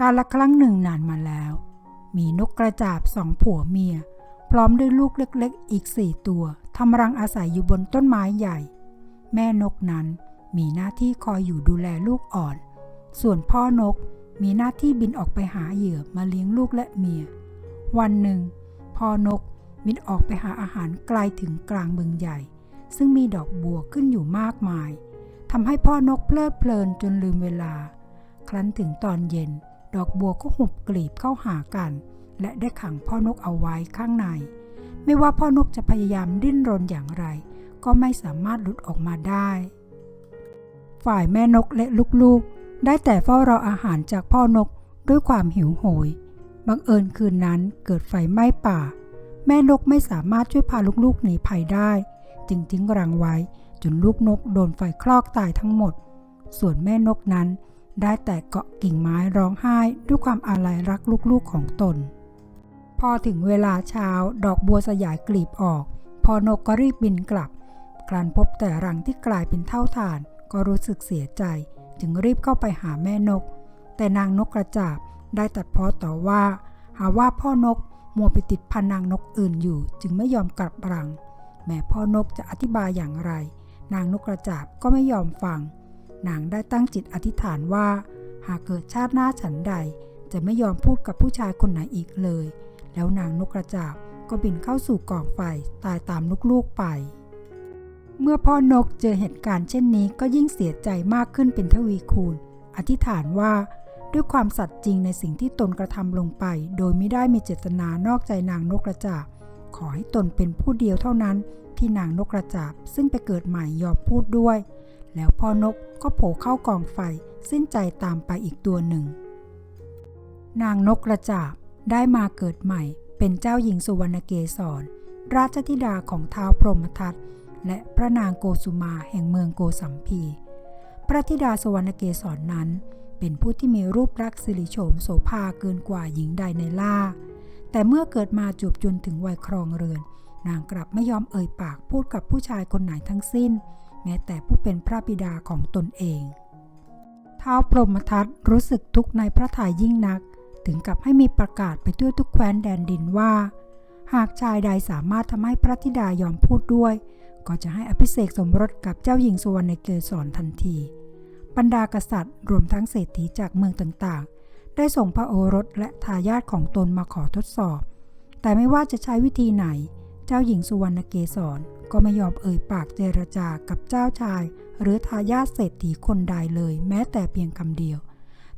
การละครั้งหนึ่งนานมาแล้ว มีนกกระจาบสองผัวเมีย พร้อมด้วยลูกเล็กๆ อีกสี่ตัวทำรังอาศัยอยู่บนต้นไม้ใหญ่ แม่นกนั้นมีหน้าที่คอยอยู่ดูแลลูกอ่อน ส่วนพ่อนกมีหน้าที่บินออกไปหาเหยื่อมาเลี้ยงลูกและเมีย วันหนึ่ง พ่อนกบินออกไปหาอาหารไกลถึงกลางเมืองใหญ่ ซึ่งมีดอกบัวขึ้นอยู่มากมายทำให้พ่อนกเพลิดเพลินจนลืมเวลา ครั้นถึงตอนเย็น ดอกบัวก็หุบกลีบเข้าหากัน และได้ขังพ่อนกเอาไว้ข้างใน ไม่ว่าพ่อนกจะพยายามดิ้นรนอย่างไร ก็ไม่สามารถหลุดออกมาได้ ฝ่ายแม่นกและลูกๆ ได้แต่เฝ้ารออาหารจากพ่อนกด้วยความหิวโหย บังเอิญคืนนั้นเกิดไฟไหม้ป่า แม่นกไม่สามารถช่วยพาลูกๆหนีภัยได้ จึงทิ้งรังไว้จนลูกนกโดนไฟคลอกตายทั้งหมด ส่วนแม่นกนั้น ได้แต่เกาะกิ่งไม้ร้องไห้ด้วยความอาลัยรักลูกๆของตน พอถึงเวลาเช้าดอกบัวสยายกลีบออก พอนกก็รีบบินกลับ ครั้นพบแต่รังที่กลายเป็นเท่าฐาน ก็รู้สึกเสียใจ จึงรีบเข้าไปหาแม่นก แต่นางนกกระจาบได้ตัดพ้อต่อว่า หาว่าพ่อนกมัวไปติดพันนางนกอื่นอยู่ จึงไม่ยอมกลับรัง แม่พ่อนกจะอธิบายอย่างไร นางนกกระจาบก็ไม่ยอมฟัง นางได้ตั้งจิตอธิษฐานว่า หากเกิดชาติหน้าฉันใด จะไม่ยอมพูดกับผู้ชายคนไหนอีกเลย แล้วนางนกกระจาบก็บินเข้าสู่กองไฟตายตามลูกๆไป เมื่อพ่อนกเจอเหตุการณ์เช่นนี้ก็ยิ่งเสียใจมากขึ้นเป็นทวีคูณ อธิษฐานว่าด้วยความสัตย์จริงในสิ่งที่ตนกระทำลงไป โดยไม่ได้มีเจตนานอกใจนางนกกระจาบ ขอให้ตนเป็นผู้เดียวเท่านั้นที่นางนกกระจาบ ซึ่งไปเกิดใหม่ยอมพูดด้วย แล้วพ่อนกก็โผล่เข้ากองไฟสิ้นใจตามไปอีกตัวหนึ่ง นางนกกระจาบได้มาเกิดใหม่ เป็นเจ้าหญิงสุวรรณเกศร ราชธิดาของท้าวพรหมทัตและพระนางโกสุมาแห่งเมืองโกสัมพี พระธิดาสุวรรณเกศรนนั้น เป็นผู้ที่มีรูปลักษณ์สิริโฉมโสภาเกินกว่าหญิงใดในล่า แต่เมื่อเกิดมาจูบจนถึงวัยครองเรือน นางกลับไม่ยอมเอ่ยปากพูดกับผู้ชายคนไหนทั้งสิ้น แม้แต่ผู้เป็นพระบิดาของตนเองท้าวพรหมทัตรู้สึกทุกข์ในพระทัยยิ่งนัก ถึงกับให้มีประกาศไปทั่วทุกแคว้นแดนดินว่า หากชายใดสามารถทำให้พระธิดายอมพูดด้วย ก็จะให้อภิเษกสมรสกับเจ้าหญิงสุวรรณเกศรทันที บรรดากษัตริย์ รวมทั้งเศรษฐีจากเมืองต่างๆ ได้ส่งพระโอรสและทายาทของตนมาขอทดสอบ แต่ไม่ว่าจะใช้วิธีไหน เจ้าหญิงสุวรรณเกศรก็ไม่ยอมเอ่ยปากเจรจากับเจ้าชาย หรือทายาทเศรษฐีคนใดเลยแม้แต่เพียงคำเดียว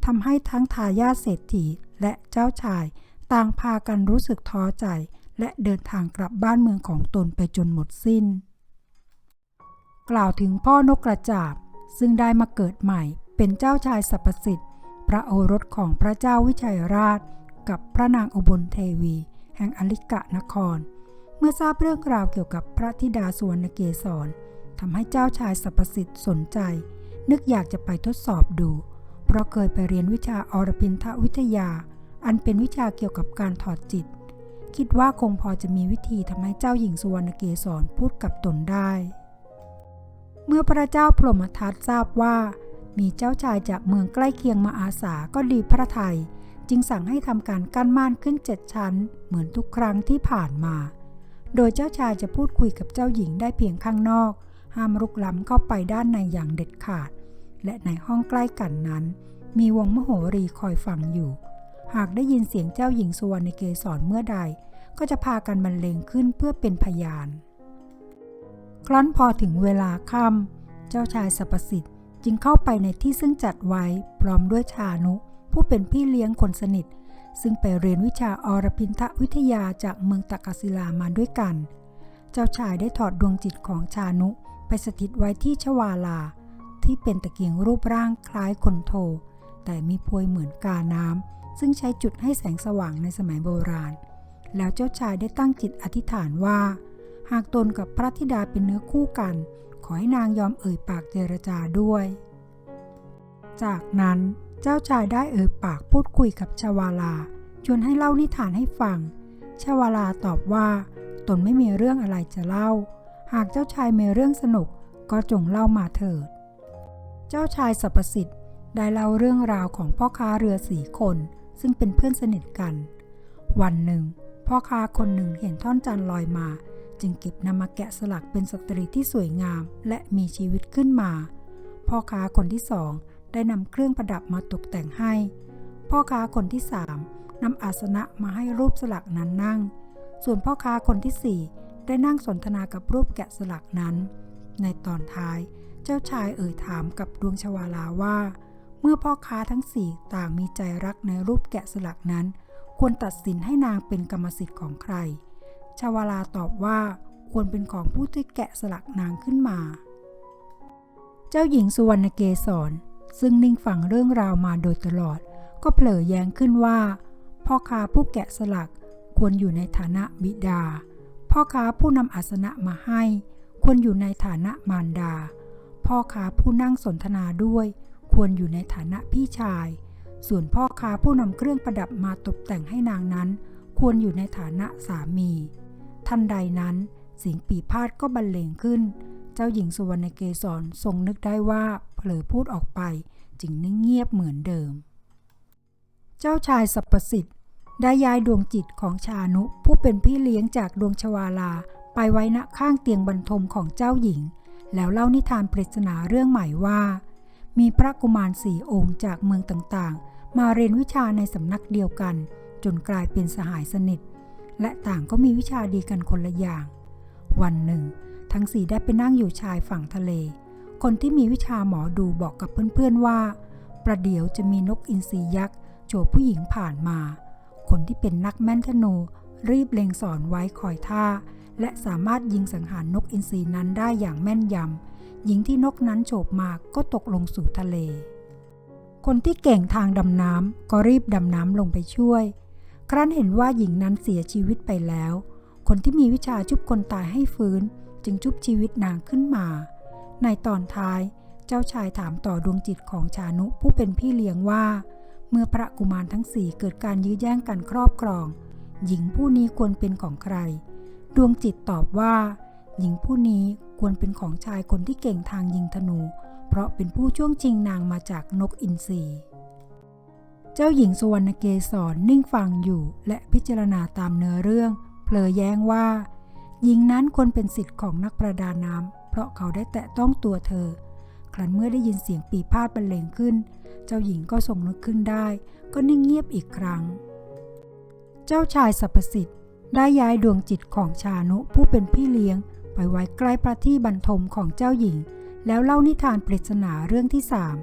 ทำให้ทั้งทายาทเศรษฐีและเจ้าชาย ต่างพากันรู้สึกท้อใจ และเดินทางกลับบ้านเมืองของตนไปจนหมดสิ้น กล่าวถึงพ่อนกกระจาบ ซึ่งได้มาเกิดใหม่เป็นเจ้าชายสรรพสิทธิ์พระโอรสของพระเจ้าวิชัยราช กับพระนางอุบลเทวี แห่งอลิกะนคร เมื่อทราบเรื่องราวเกี่ยวกับพระธิดาสวนเกศรทำให้เจ้าชายสรรพสิทธิ์สนใจ นึกอยากจะไปทดสอบดู เพราะเคยไปเรียนวิชาอรพินทวิทยา อันเป็นวิชาเกี่ยวกับการถอดจิต คิดว่าคงพอจะมีวิธีทำให้เจ้าหญิงสุวรรณเกศรพูดกับตนได้ เมื่อพระเจ้าพรหมทัตทราบว่า มีเจ้าชายจากเมืองใกล้เคียงมาอาสาก็ดีพระไทย จึงสั่งให้ทำการกั้นม่านขึ้นเจ็ดชั้น เหมือนทุกครั้งที่ผ่านมา โดยเจ้าชายจะพูดคุยกับเจ้าหญิงได้เพียงข้างนอก ห้ามรุกล้ำเข้าไปด้านในอย่างเด็ดขาด และในห้องใกล้กันนั้น มีวงมโหรีคอยฟังอยู่ หากได้ยินเสียงเจ้าหญิงสุวรรณเกศรเมื่อใด ก็จะพากันบรรเลงขึ้นเพื่อเป็นพยาน ครั้นพอถึงเวลาค่ำเจ้าชายสรรพสิทธิ์จึงเข้าไปในที่ซึ่งจัดไว้พร้อมด้วยชานุผู้เป็นพี่เลี้ยงคนสนิท ซึ่งไปเรียนวิชาอรพินทวิทยาจากเมืองตากศิลามาด้วยกัน เจ้าชายได้ถอดดวงจิตของชานุไปสถิตไว้ที่ชวาลา ที่เป็นตะเกียงรูปร่างคล้ายคนโท แต่มีพวยเหมือนกาน้ำซึ่งใช้จุดให้แสงสว่างในสมัยโบราณ แล้วเจ้าชายได้ตั้งจิตอธิษฐานว่า หากตนกับพระธิดาเป็นเนื้อคู่กัน ขอให้นางยอมเอ่ยปากเจรจาด้วย จากนั้น เจ้าชายได้เอ่ยปากพูดคุยกับชวาลา ชวนให้เล่านิทานให้ฟัง ชวาลาตอบว่า ตนไม่มีเรื่องอะไรจะเล่า หากเจ้าชายมีเรื่องสนุกก็จงเล่ามาเถิด เจ้าชายสรรพสิทธิ์ได้เล่าเรื่องราวของพ่อค้าเรือสี่คน ซึ่งเป็นเพื่อนสนิทกัน วันหนึ่ง พ่อค้าคนหนึ่งเห็นท่อนจันลอยมา จึงเก็บนำมาแกะสลักเป็นสตรีที่สวยงาม และมีชีวิตขึ้นมา พ่อค้าคนที่สอง ได้นำเครื่องประดับมาตกแต่งให้ พ่อค้าคนที่สามนำอาสนะมาให้รูปสลักนั้นนั่ง ส่วนพ่อค้าคนที่สี่ได้นั่งสนทนากับรูปแกะสลักนั้น ในตอนท้ายเจ้าชายเอ่ยถามกับดวงชวาลาว่า เมื่อพ่อค้าทั้งสี่ต่างมีใจรักในรูปแกะสลักนั้น ควรตัดสินให้นางเป็นกรรมสิทธิ์ของใคร ชวาลาตอบว่าควรเป็นของผู้ที่แกะสลักนางขึ้นมา เจ้าหญิงสุวรรณเกศร ซึ่งนิ่งฟังเรื่องราวมาโดยตลอด ก็เผลอแย้งขึ้นว่า พ่อค้าผู้แกะสลักควรอยู่ในฐานะบิดา พ่อค้าผู้นำอาสนะมาให้ ควรอยู่ในฐานะมารดา พ่อค้าผู้นั่งสนทนาด้วย ควรอยู่ในฐานะพี่ชาย ส่วนพ่อค้าผู้นำเครื่องประดับมาตกแต่งให้นางนั้น ควรอยู่ในฐานะสามี ทันใดนั้นเสียงปีพาดก็บรรเลงขึ้นเจ้าหญิงสุวรรณเกศรทรงนึกได้ว่า เผลอพูดออกไป จึงนิ่งเงียบเหมือนเดิม เจ้าชายสัพสิทธิ์ได้ย้ายดวงจิตของชานุผู้เป็นพี่เลี้ยงจากดวงชวาลาไปไว้ณข้างเตียงบรรทมของเจ้าหญิง แล้วเล่านิทานปริศนาเรื่องใหม่ว่า มีพระกุมารสี่องค์จากเมืองต่างๆ มาเรียนวิชาในสำนักเดียวกัน จนกลายเป็นสหายสนิท และต่างก็มีวิชาดีกันคนละอย่าง วันหนึ่ง ทั้งสี่ได้ไปนั่งอยู่ชายฝั่งทะเล คนที่มีวิชาหมอดูบอกกับเพื่อนๆว่า ประเดี๋ยวจะมีนกอินทรียักษ์โฉบผู้หญิงผ่านมา คนที่เป็นนักแม่นธนู รีบเล็งสอนไว้คอยท่า และสามารถยิงสังหารนกอินทรีนั้นได้อย่างแม่นยำหญิงที่นกนั้นโฉบมาก็ตกลงสู่ทะเล คนที่เก่งทางดำน้ำก็รีบดำน้ำลงไปช่วย ครั้นเห็นว่าหญิงนั้นเสียชีวิตไปแล้ว คนที่มีวิชาชุบคนตายให้ฟื้น จึงชุบชีวิตนางขึ้นมา ในตอนท้ายเจ้าชายถามต่อดวงจิตของชานุผู้เป็นพี่เลี้ยงว่า เมื่อพระกุมารทั้งสี่เกิดการยื้อแย่งกันครอบครอง หญิงผู้นี้ควรเป็นของใคร ดวงจิตตอบว่า หญิงผู้นี้ควรเป็นของชายคนที่เก่งทางยิงธนู เพราะเป็นผู้ช่วงชิงนางมาจากนกอินทรีเจ้าหญิงสุวรรณเกศรนิ่งฟังอยู่และพิจารณาตามเนื้อเรื่องเผลอแย้งว่า หญิงนั้นควรเป็นสิทธิ์ของนักประดาน้ำ ราะเขาได้แตะต้องตัวเธอ ครั้นเมื่อได้ยินเสียงปีพาดบรรเลงขึ้น เจ้าหญิงก็ทรงนึกขึ้นได้ ก็นิ่งเงียบอีกครั้ง เจ้าชายสัพสิทธิ์ได้ย้ายดวงจิตของชานุผู้เป็นพี่เลี้ยง ไปไว้ใกล้พระที่บรรทมของเจ้าหญิง แล้วเล่านิทานปริศนาเรื่องที่สาม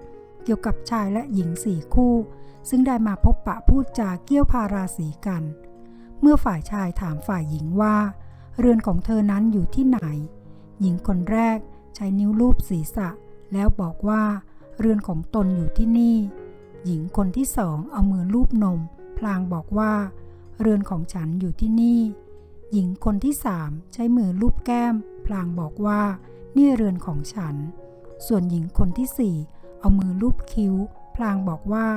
เกี่ยวกับชายและหญิงสี่คู่ ซึ่งได้มาพบปะพูดจาเกี่ยวพาราสีกัน เมื่อฝ่ายชายถามฝ่ายหญิงว่า เรือนของเธอนั้นอยู่ที่ไหน หญิงคนแรกใช้นิ้วลูบศีรษะ แล้วบอกว่า เรือนของตนอยู่ที่นี่ หญิงคนที่สองเอามือลูบนม พลางบอกว่า เรือนของฉันอยู่ที่นี่ หญิงคนที่สามใช้มือลูบแก้ม พลางบอกว่า นี่เรือนของฉัน ส่วนหญิงคนที่สี่เอามือลูบคิ้ว พลางบอกว่า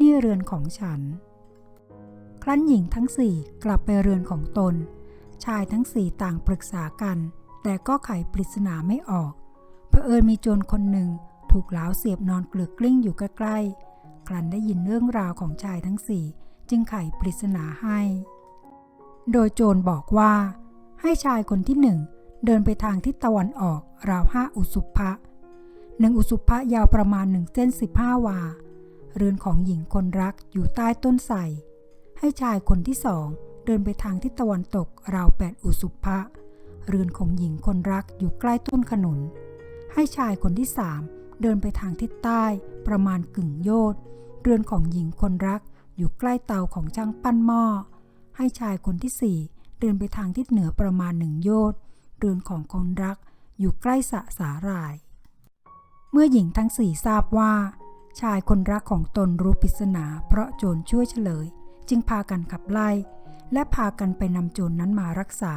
นี่เรือนของฉัน ครั้นหญิงทั้งสี่กลับไปเรือนของตน ชายทั้งสี่ต่างปรึกษากัน แต่ก็ไขปริศนาไม่ออกเผอิญมีโจรคนหนึ่งถูกหลาวเสียบนอนเกลือกกลิ้งอยู่ใกล้ๆครั้นได้ยินเรื่องราวของชายทั้งสี่จึงไขปริศนาให้ โดยโจรบอกว่า ให้ชายคนที่หนึ่งเดินไปทางทิศตะวันออกราวห้าอุสุภะหนึ่งอุสุภะยาวประมาณหนึ่งเส้นสิบห้าวา เรือนของหญิงคนรักอยู่ใต้ต้นไทรให้ชายคนที่สองเดินไปทางทิศตะวันตกราวแปดอุสุภะ เรือนของหญิงคนรักอยู่ใกล้ต้นขนุน ให้ชายคนที่สามเดินไปทางทิศใต้ประมาณกึ่งโยชน์เรือนของหญิงคนรักอยู่ใกล้เตาของช่างปั้นหม้อ ให้ชายคนที่สี่เดินไปทางทิศเหนือประมาณหนึ่งโยชน์เรือนของคนรักอยู่ใกล้สะสาหร่าย เมื่อหญิงทั้งสี่ทราบว่า ชายคนรักของตนรู้ปริศนาเพราะโจรช่วยเฉลย จึงพากันขับไล่ และพากันไปนำโจรนนั้นมารักษา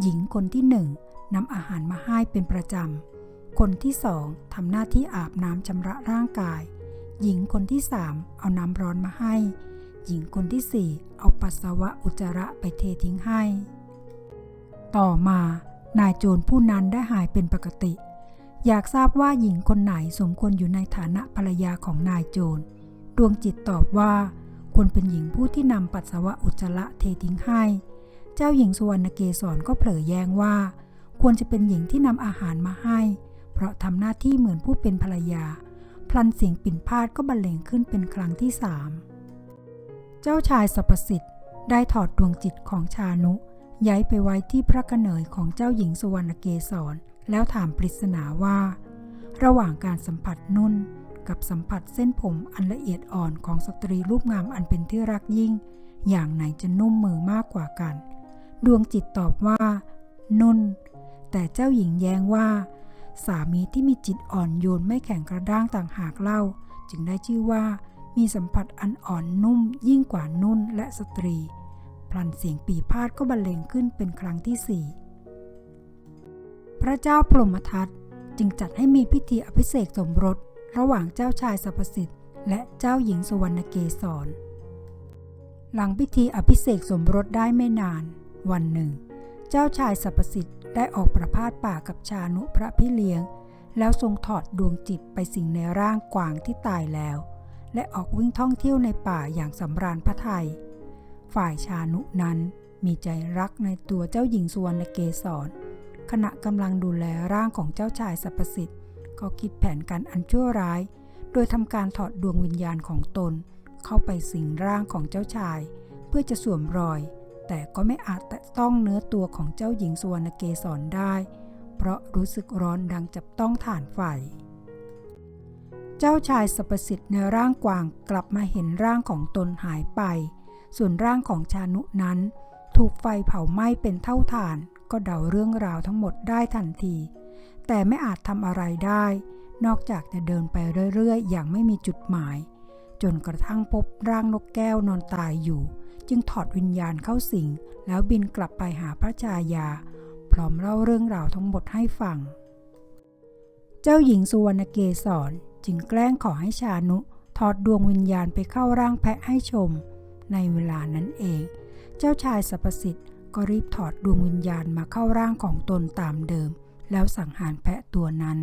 หญิงคนที่หนึ่งนำอาหารมาให้เป็นประจำ คนที่สองทำหน้าที่อาบน้ำชำระร่างกาย หญิงคนที่สามเอาน้ำร้อนมาให้ หญิงคนที่สี่เอาปัสสาวะอุจจาระไปเททิ้งให้ ต่อมา นายโจรผู้นั้นได้หายเป็นปกติ อยากทราบว่าหญิงคนไหนสมควรอยู่ในฐานะภรรยาของนายโจร ดวงจิตตอบว่าควรเป็นหญิงผู้ที่นำปัสสาวะอุจจาระเททิ้งให้ เจ้าหญิงสุวรรณเกศรก็เผลอแย้งว่า ควรจะเป็นหญิงที่นำอาหารมาให้ เพราะทำหน้าที่เหมือนผู้เป็นภรรยา พลันเสียงปิ่นพาดก็บรรเลงขึ้นเป็นครั้งที่สามเจ้าชายสรรพสิทธิ์ได้ถอดดวงจิตของชานุ ย้ายไปไว้ที่พระกระเหนยของเจ้าหญิงสุวรรณเกศร แล้วถามปริศนาว่า ระหว่างการสัมผัสนุ่นกับสัมผัสเส้นผมอันละเอียดอ่อนของสตรีรูปงามอันเป็นที่รักยิ่ง อย่างไหนจะนุ่มมือมากกว่ากัน ดวงจิตตอบว่า นุ่น แต่เจ้าหญิงแย้งว่า สามีที่มีจิตอ่อนโยนไม่แข็งกระด้างต่างหากเล่า จึงได้ชื่อว่า มีสัมผัสอันอ่อนนุ่มยิ่งกว่านุ่นและสตรี พลันเสียงปีพาดก็บรรเลงขึ้นเป็นครั้งที่สี่พระเจ้าพรหมทัตจึงจัดให้มีพิธีอภิเษกสมรส ระหว่างเจ้าชายสรรพสิทธิ์และเจ้าหญิงสุวรรณเกศร หลังพิธีอภิเษกสมรสได้ไม่นาน วันหนึ่ง เจ้าชายสรรพสิทธิ์ได้ออกประพาสป่ากับชานุพระพี่เลี้ยง แล้วทรงถอดดวงจิตไปสิงในร่างกวางที่ตายแล้ว และออกวิ่งท่องเที่ยวในป่าอย่างสำราญพระทัยฝ่ายชานุนั้นมีใจรักในตัวเจ้าหญิงสุวรรณเกศร ขณะกำลังดูแลร่างของเจ้าชายสรรพสิทธิ์ก็คิดแผนการอันชั่วร้าย โดยทำการถอดดวงวิญญาณของตน เข้าไปสิงร่างของเจ้าชาย เพื่อจะสวมรอย แต่ก็ไม่อาจแตะต้องเนื้อตัวของเจ้าหญิงสุวรรณเกศรได้ เพราะรู้สึกร้อนดังจับต้องฐานไฟ เจ้าชายสรรพสิทธิ์ในร่างกวางกลับมาเห็นร่างของตนหายไป ส่วนร่างของชานุนั้น ถูกไฟเผาไหม้เป็นเท่าฐาน ก็เดาเรื่องราวทั้งหมดได้ทันที แต่ไม่อาจทำอะไรได้ นอกจากจะเดินไปเรื่อยๆ อย่างไม่มีจุดหมาย จนกระทั่งพบร่างนกแก้วนอนตายอยู่ จึงถอดวิญญาณเข้าสิง แล้วบินกลับไปหาพระชายา พร้อมเล่าเรื่องราวทั้งหมดให้ฟัง เจ้าหญิงสุวรรณเกศรจึงแกล้งขอให้ชานุถอดดวงวิญญาณไปเข้าร่างแพะให้ชม ในเวลานั้นเอง เจ้าชายสรรพสิทธิ์ก็รีบถอดดวงวิญญาณมาเข้าร่างของตนตามเดิม แล้วสังหารแพะตัวนั้น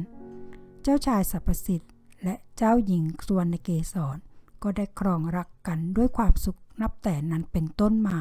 เจ้าชายสรรพสิทธิ์และเจ้าหญิงสุวรรณเกศรก็ได้ครองรักกันด้วยความสุข นับแต่นั้นเป็นต้นมา